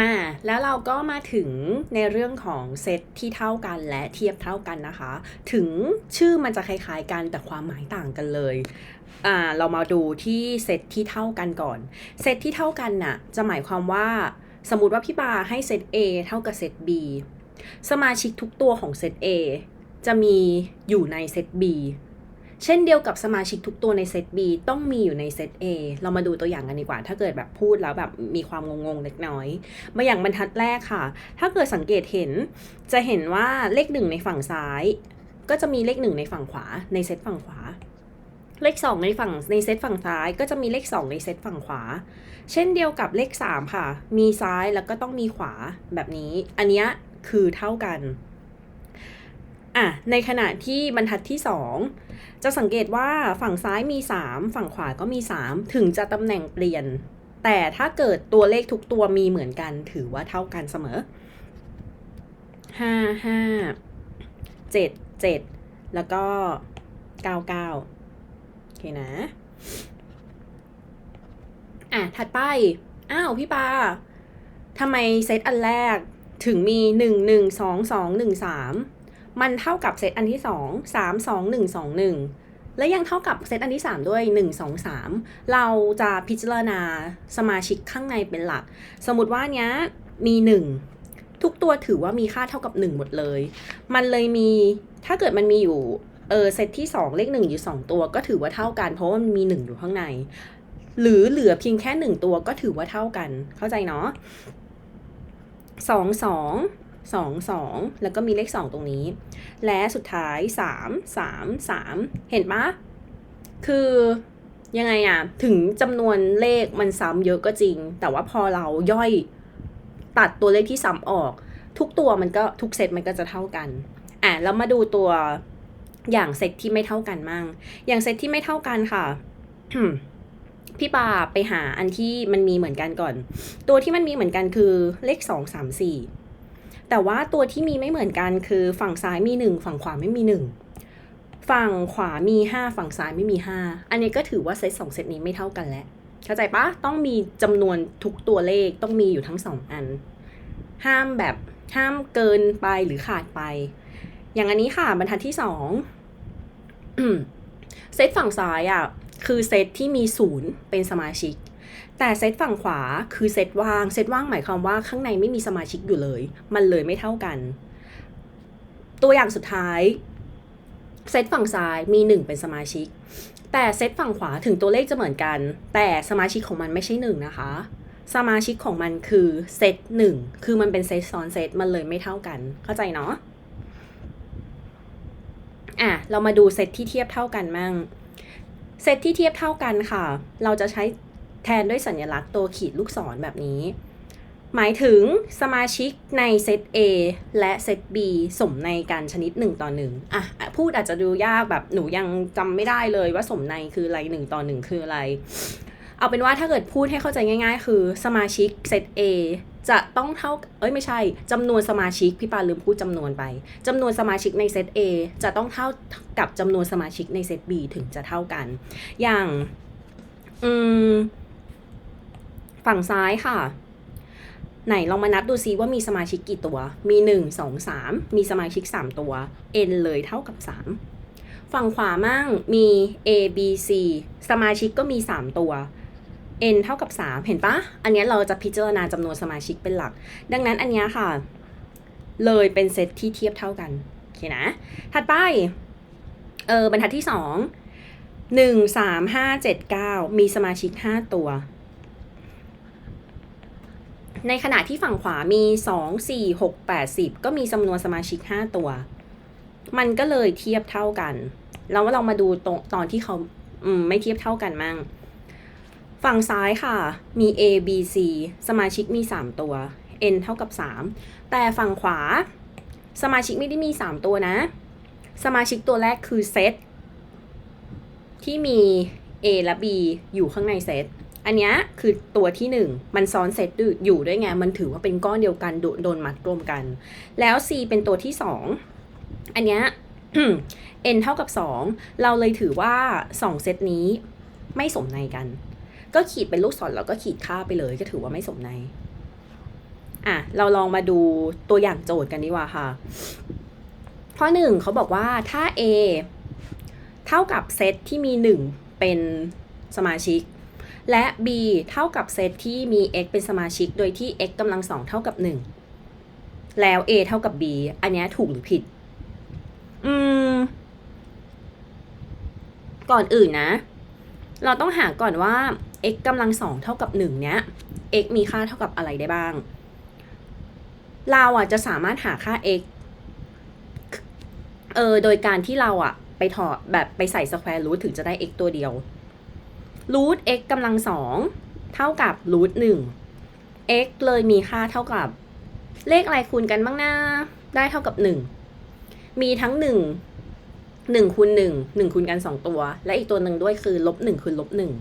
มาแล้วเราก็มาถึงในเรื่องของเซตที่เท่ากันและเทียบเท่ากันนะคะ ถึงชื่อมันจะคล้ายๆกันแต่ความหมายต่างกันเลยอ่าเรามาดูที่เซตที่เท่ากันก่อนเซตที่เท่ากันน่ะจะหมายความว่าสมมติว่าพี่บาให้เซต A เท่ากับเซต B สมาชิกทุกตัวของเซต A จะมีอยู่ในเซต B เช่นเดียวกับสมาชิกทุกตัวในเซต B ต้องมีอยู่ในเซต A เรามาดูตัวอย่างกันดีกว่า ถ้าเกิดแบบพูดแล้วแบบมีความงงๆเล็กน้อย มาอย่างบรรทัดแรกค่ะ ถ้าเกิดสังเกตเห็น จะเห็นว่าเลขหนึ่งในฝั่งซ้าย ก็จะมีเลขหนึ่งในฝั่งขวา ในเซตฝั่งขวา เลขสองในฝั่งในเซตฝั่งซ้าย ก็จะมีเลขสองในเซตฝั่งขวา เช่นเดียวกับเลขสามค่ะ มีซ้ายแล้วก็ต้องมีขวาแบบนี้ อันนี้คือเท่ากันอะในขณะที่บรรทัดที่สอง จะสังเกตว่าฝั่งซ้ายมี 3 ฝั่งขวาก็มี 3 ถึงจะตำแหน่งเปลี่ยน แต่ถ้าเกิดตัวเลขทุกตัวมีเหมือนกัน ถือว่าเท่ากันเสมอ 5 5 7 7 แล้วก็ 9 9 โอเคนะ อะ ถัดไป อ้าว พี่ปาทำไมเซตอันแรกถึงมี 1 1 2 2 1 3 มันเท่ากับเซตอันที่ 2 3 2 1 2 1 และยังเท่ากับเซตอันที่ 3 ด้วย 1 2 3 เราจะพิจารณาสมาชิกข้างในเป็นหลัก สมมติว่าเนี้ยมี 1 ทุกตัวถือว่ามีค่าเท่ากับ 1 หมดเลย มันเลยมีถ้าเกิดมันมีอยู่เออเซตที่ 2 เลข 1 อยู่ 2 ตัวก็ถือว่าเท่ากัน เพราะว่ามันมี 1 อยู่ข้างใน หรือเหลือเพียงแค่ 1 ตัวก็ถือว่าเท่ากันเข้าใจเนาะสองสอง สองสองแล้วก็มีเลขสองตรงนี้ และสุดท้ายสามสามสามเห็นปะคือยังไงอะถึงจำนวนเลขมันซ้ำเยอะก็จริง แต่ว่าพอเราย่อยตัดตัวเลขที่ซ้ำออก ทุกตัวมันก็ทุกเซตมันก็จะเท่ากันอะแล้วมาดูตัวอย่างเซตที่ไม่เท่ากันมั่ง อย่างเซตที่ไม่เท่ากันค่ะพี่ปาไปหาอันที่มันมีเหมือนกันก่อน ตัวที่มันมีเหมือนกันคือเลขสองสามสี่ แต่ว่าตัวที่มีไม่เหมือนกันคือฝั่งซ้ายมีหนึ่งฝั่งขวาไม่มีหนึ่งฝั่งขวามีห้าฝั่งซ้ายไม่มีห้าอันนี้ก็ถือว่าเซตสองเซตนี้ไม่เท่ากันแล้วเข้าใจปะต้องมีจำนวนทุกตัวเลขต้องมีอยู่ทั้งสองอัน ห้ามแบบห้ามเกินไปหรือขาดไป อย่างอันนี้ค่ะบรรทัดที่สองเซตฝั่งซ้ายอะคือเซตที่มีศูนย์เป็นสมาชิก แต่เซตฝั่งขวาคือเซตว่าง เซตว่างหมายความว่าข้างในไม่มีสมาชิกอยู่เลย มันเลยไม่เท่ากัน ตัวอย่างสุดท้ายเซตฝั่งซ้ายมีหนึ่งเป็นสมาชิก แต่เซตฝั่งขวาถึงตัวเลขจะเหมือนกัน แต่สมาชิกของมันไม่ใช่หนึ่งนะคะ สมาชิกของมันคือเซตหนึ่งคือมันเป็นเซตซ้อนเซตมันเลยไม่เท่ากัน เข้าใจเนาะอะเรามาดูเซตที่เทียบเท่ากันมั่งเซตที่เทียบเท่ากันค่ะ เราจะใช้ แทนด้วยสัญลักษณ์ตัวขีดลูกศรแบบนี้ หมายถึงสมาชิกในเซต A และเซต B สมในกันชนิด 1 ต่อ 1 อะ พูดอาจจะดูยากแบบหนูยังจำไม่ได้เลยว่าสมในคืออะไร 1 ต่อ 1 คืออะไร เอาเป็นว่าถ้าเกิดพูดให้เข้าใจง่าย ๆ คือสมาชิกเซต A จะต้องเท่า เอ้ยไม่ใช่จำนวนสมาชิก พี่ปาลืมพูดจำนวนไปจำนวนสมาชิกในเซต A จะต้องเท่ากับจำนวนสมาชิกในเซต B ถึงจะเท่ากัน อย่าง อืม ฝั่งซ้ายค่ะ ไหนลองมานับดูซิว่ามีสมาชิกกี่ตัว มี 1 2 3 มีสมาชิก 3 ตัว n เลยเท่ากับ 3 ฝั่งขวามั่งมี a b c สมาชิกก็มี 3 ตัว n เท่ากับ 3 เห็นปะอันนี้เราจะพิจารณาจำนวนสมาชิกเป็นหลัก ดังนั้นอันนี้ค่ะ เลยเป็นเซตที่เทียบเท่ากัน โอเคนะ ถัดไป เออบรรทัดที่ 2 1 3 5 7 9 มีสมาชิก 5 ตัว ในขณะที่ฝั่งขวามี 2 4 6 8 10 ก็มีจำนวนสมาชิก 5 ตัว มันก็เลยเทียบเท่ากัน แล้วเรามาดูตรงตอนที่เขาอมไม่เทียบเท่ากันมั่ง ฝั่งซ้ายค่ะ มี A B C สมาชิกมี 3 ตัว N เท่ากับ 3 แต่ฝั่งขวา สมาชิกไม่ได้มี 3 ตัวนะ สมาชิกตัวแรกคือเซตที่มี A และ B อยู่ข้างในเซต อันนี้คือตัวที่ 1 มันซ้อนเซตอยู่ด้วยไง มันถือว่าเป็นก้อนเดียวกันโดนมัดรวมกัน แล้ว C เป็นตัวที่ 2 อันนี้ n เท่ากับ 2 เราเลยถือว่า 2 เซตนี้ไม่สมในกัน ก็ขีดเป็นลูกศรแล้วก็ขีดค่าไปเลยก็ถือว่าไม่สมในอะเราลองมาดูตัวอย่างโจทย์กันดีกว่าค่ะ ข้อหนึ่งเขาบอกว่าถ้า A เท่ากับเซตที่มี 1 เป็นสมาชิก และ B เท่ากับเซตที่มี x เป็นสมาชิกโดยที่ x กำลังสองเท่ากับ 1 แล้ว A เท่ากับ B อันนี้ถูกหรือผิด อืม ก่อนอื่นนะ เราต้องหาก่อนว่า x กำลังสองเท่ากับ 1 เนี้ย x มีค่าเท่ากับอะไรได้บ้าง เราอะจะสามารถหาค่า x เออโดยการที่เราอะ ไปถอดแบบไปใส่ square root ถึงจะได้ x ตัวเดียว root x กำลังสองเท่ากับ root หนึ่ง x เลยมีค่าเท่ากับ เลขอะไรคูณกันบ้างนะได้เท่ากับหนึ่งมีทั้งหนึ่งหนึ่งคูณหนึ่งหนึ่งคูณกันสองตัว และอีกตัวหนึ่งด้วยคือลบหนึ่งคูณลบหนึ่ง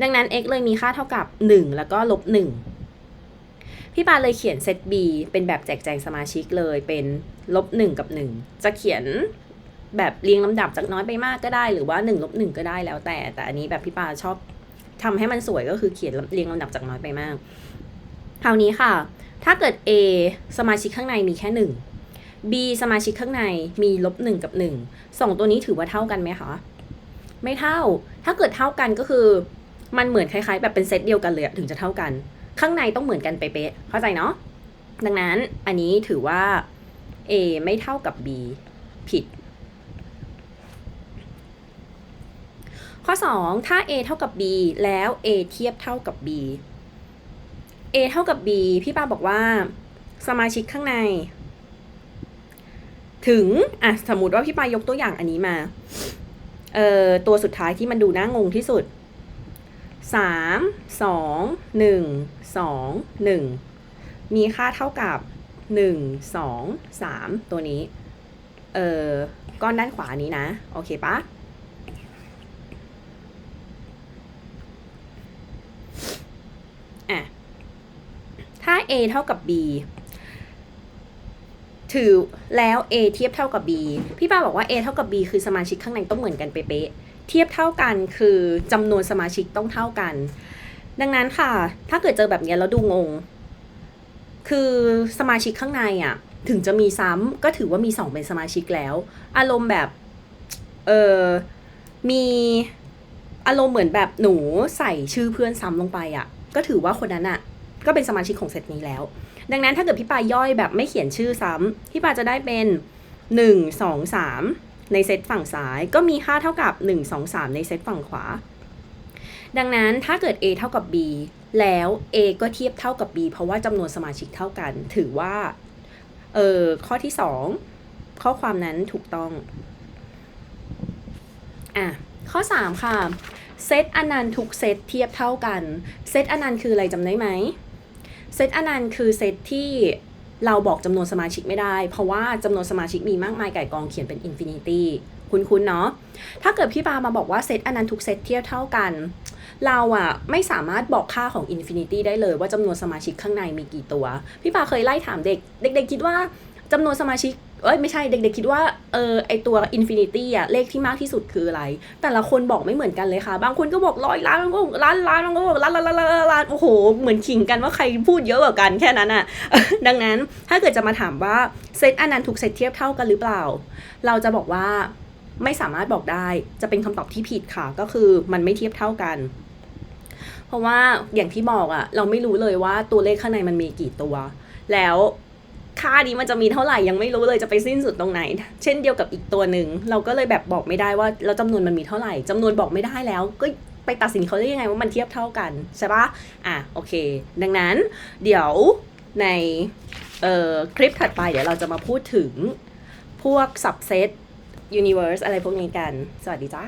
ดังนั้น x เลยมีค่าเท่ากับหนึ่งแล้วก็ลบหนึ่งพี่ปาเลยเขียนเซต B เป็นแบบแจกแจงสมาชิกเลยเป็นลบหนึ่งกับหนึ่งจะเขียน แบบเรียงลำดับจากน้อยไปมากก็ได้ หรือว่าหนึ่งลบหนึ่งก็ได้แล้วแต่ แต่อันนี้แบบพี่ปาชอบทำให้มันสวยก็คือเขียนเรียงลำดับจากน้อยไปมาก คราวนี้ค่ะ ถ้าเกิด A สมาชิกข้างในมีแค่หนึ่ง B สมาชิกข้างในมีลบหนึ่งกับหนึ่งสองตัวนี้ถือว่าเท่ากันไหมคะ ไม่เท่า ถ้าเกิดเท่ากันก็คือ มันเหมือนคล้ายๆ แบบเป็นเซตเดียวกันเลยถึงจะเท่ากัน ข้างในต้องเหมือนกันเป๊ะๆเข้าใจเนาะ ดังนั้นอันนี้ถือว่า A ไม่เท่ากับ B ผิด ข้อ 2 ถ้า A เท่ากับ B แล้ว A เทียบเท่ากับ B A เท่ากับ B พี่ปาบอกว่า สมาชิกข้างใน ถึง อะ สมมติว่าพี่ปายกตัวอย่างอันนี้มา เอ่อ ตัวสุดท้ายที่มันดูน่างงที่สุดสามสองหนึ่งสองหนึ่งมีค่าเท่ากับหนึ่งสองสามตัวนี้ เอ่อ ก้อนด้านขวานี้นะ โอเคปะ่ะ ถ้า a เท่ากับ b ถือแล้ว a เทียบเท่ากับ b พี่ป้าบอกว่า a เท่ากับ b คือสมาชิกข้างในต้องเหมือนกันเป๊ะๆเทียบเท่ากันคือจำนวนสมาชิกต้องเท่ากัน ดังนั้นค่ะ ถ้าเกิดเจอแบบนี้แล้วดูงง คือสมาชิกข้างในอะ ถึงจะมีซ้ำก็ถือว่ามีสองเป็นสมาชิกแล้ว อารมณ์แบบเออมีอารมณ์เหมือนแบบหนูใส่ชื่อเพื่อนซ้ำลงไปอะ ก็ถือว่าคนนั้นอะ ก็เป็นสมาชิกของเซตนี้แล้ว ดังนั้นถ้าเกิดพี่ปาย่อยแบบไม่เขียนชื่อซ้ำพี่ปาจะได้เป็นหนึ่งสองสามในเซตฝั่งซ้าย ก็มีค่าเท่ากับหนึ่งสองสามในเซตฝั่งขวา ดังนั้นถ้าเกิด A เท่ากับ B แล้ว A ก็เทียบเท่ากับ B เพราะว่าจำนวนสมาชิกเท่ากัน ถือว่า เออข้อที่สองข้อความนั้นถูกต้อง อะ ข้อ 3 ค่ะเซตอนันต์ทุกเซตเทียบเท่ากัน เซตอนันต์คืออะไรจำได้ไหม เซตอนันต์คือเซตที่เราบอกจำนวนสมาชิกไม่ได้ เพราะว่าจำนวนสมาชิกมีมากมายไก่กองเขียนเป็นอินฟินิตี้คุ้นๆเนาะ ถ้าเกิดพี่ปามาบอกว่าเซตอนันต์ทุกเซตเทียบเท่ากัน เราอะไม่สามารถบอกค่าของอินฟินิตี้ได้เลยว่าจำนวนสมาชิกข้างในมีกี่ตัว พี่ปาเคยไล่ถามเด็ก เด็กๆคิดว่า จำนวนสมาชิกเอ้ยไม่ใช่เด็กๆคิดว่าเออไอตัวอินฟินิตี้อะเลขที่มากที่สุดคืออะไร แต่ละคนบอกไม่เหมือนกันเลยค่ะ บางคนก็บอกร้อยล้านบางคนก็ล้านล้านบางคนก็บอกล้านล้านล้านล้านโอ้โห เหมือนขิงกันว่าใครพูดเยอะกว่ากันแค่นั้นอะดังนั้นถ้าเกิดจะมาถามว่าเซตอันนั้นถูกเซตเทียบเท่ากันหรือเปล่า เราจะบอกว่าไม่สามารถบอกได้จะเป็นคำตอบที่ผิดค่ะ ก็คือมันไม่เทียบเท่ากัน เพราะว่าอย่างที่บอกอะเราไม่รู้เลยว่าตัวเลขข้างในมันมีกี่ตัว แล้ว ค่านี้มันจะมีเท่าไหร่ยังไม่รู้เลยจะไปสิ้นสุดตรงไหน เช่นเดียวกับอีกตัวหนึ่งเราก็เลยแบบบอกไม่ได้ว่าแล้วจำนวนมันมีเท่าไหร่จำนวนบอกไม่ได้แล้ว ก็ไปตัดสินเขาได้ยังไงว่ามันเทียบเท่ากันใช่ปะอะโอเค ดังนั้นเดี๋ยวในเอ่อคลิปถัดไปเดี๋ยวเราจะมาพูดถึงพวก subset universe อะไรพวกนี้กัน สวัสดีจ้า